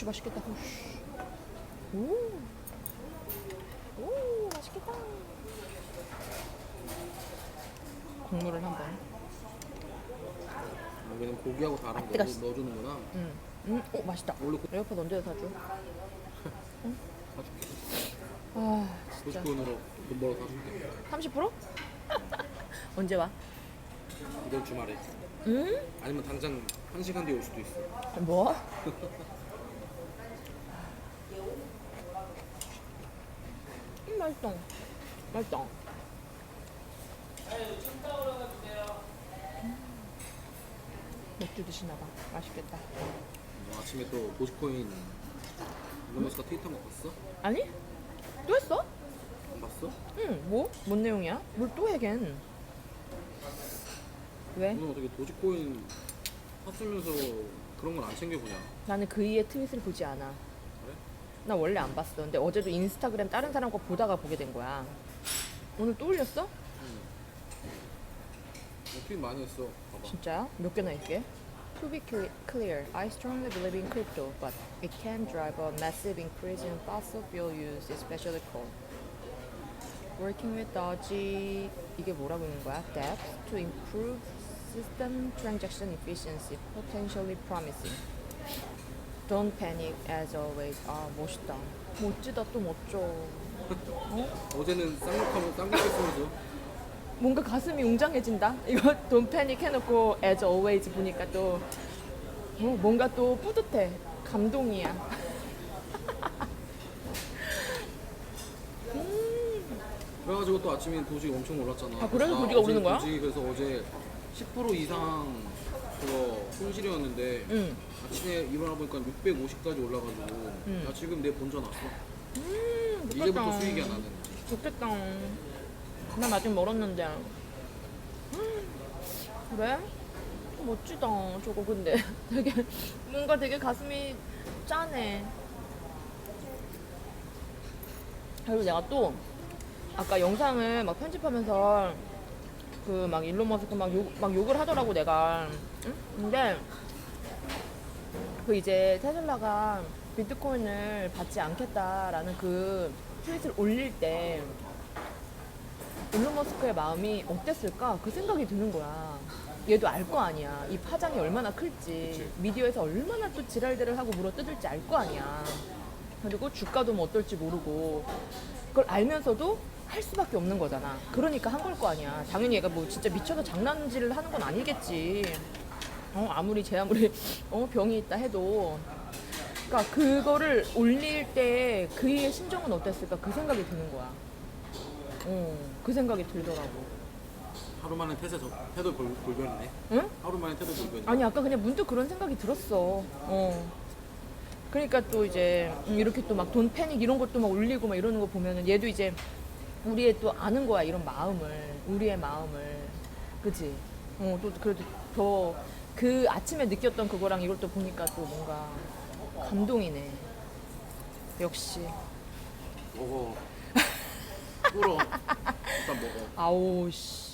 우씨 맛있겠다. 우씨. 오. 오 맛있겠다. 국물을 한번. 여기는 고기하고 다른 거 뜨거. 넣어- 넣어주는구나. 음. 음. 오 맛있다. 원래 고- 에어팟 언제 사줘? 사줄게. 아 진짜. 99원으로 돈 벌어 사줄게. 30%? 언제 와? 이번 주말에. 음? 아니면 당장 한 시간 뒤에 올 수도 있어. 뭐? 맛있다. 음. 맥주 드시나 봐. 맛있겠다. 뭐 아침에 또 도시코인 일론 머스크가 트윗한 거 봤어? 아니? 또 했어? 안 봤어? 응, 뭐? 뭔 내용이야? 뭘 또 해, 걘? 왜? 오늘 어떻게 도시코인 샀으면서 그런 건 안 챙겨보냐? 나는 그 이의 트윗을 보지 않아. 나 원래 안 봤어. 근데 어제도 인스타그램 다른 사람 거 보다가 보게 된 거야. 오늘 또 올렸어? 응. 어, 트윗 많이 했어. 봐봐. 진짜야? 몇 개나 있게? To be cle- clear, I strongly believe in crypto, but it can drive a massive increase in fossil fuel use, especially coal. Working with Doji, 이게 뭐라고 있는 거야? Depth to improve system transaction efficiency, potentially promising. Don't panic, as always. 아 멋있다. 멋지다 또 멋져. 어? 어제는 쌍욕하면 쌍욕했으면서 뭔가 가슴이 웅장해진다. 이거 돈 패닉 해놓고 as always 보니까 또 어, 뭔가 또 뿌듯해. 감동이야. 그래가지고 또 아침에 도지가 엄청 올랐잖아. 아, 그래서 나 도지가 오르는 거야? 도지 그래서 어제 10% 이상 그거 손실이었는데 응. 아침에 일어나 보니까 650까지 올라가지고 음. 야 지금 내 본전 왔어. 음, 이제부터 좋겠다. 수익이야 나는. 좋겠다. 난 아직 멀었는데. 음, 그래? 멋지다. 저거 근데 되게 뭔가 되게 가슴이 짠해. 그리고 내가 또 아까 영상을 막 편집하면서 그막 일론 머스크 막, 욕, 막 욕을 하더라고 내가. 응? 근데 그 이제 테슬라가 비트코인을 받지 않겠다라는 그 트윗을 올릴 때 일론 머스크의 마음이 어땠을까 그 생각이 드는 거야. 얘도 알 거 아니야. 이 파장이 얼마나 클지. 미디어에서 얼마나 또 지랄들을 하고 물어 뜯을지 알 거 아니야. 그리고 주가도 뭐 어떨지 모르고 그걸 알면서도 할 수밖에 없는 거잖아. 그러니까 한 걸 거 아니야. 당연히 얘가 뭐 진짜 미쳐서 장난질을 하는 건 아니겠지. 어, 아무리 제 아무리 어, 병이 있다 해도 그러니까 그거를 올릴 때 그의 심정은 어땠을까 그 생각이 드는 거야. 어, 그 생각이 들더라고. 하루 만에 태세 저, 태도 돌, 돌변이네. 응? 하루 만에 태도 돌변. 아니 아까 그냥 문득 그런 생각이 들었어. 어. 그러니까 또 이제 음, 이렇게 또 막 돈 패닉 이런 것도 막 올리고 막 이러는 거 보면은 얘도 이제 우리의 또 아는 거야 이런 마음을 우리의 마음을 그지? 어 또 그래도 더 그 아침에 느꼈던 그거랑 이걸 또 보니까 또 뭔가 감동이네. 역시 먹어. 꿇어. 일단 먹어. 아오 씨.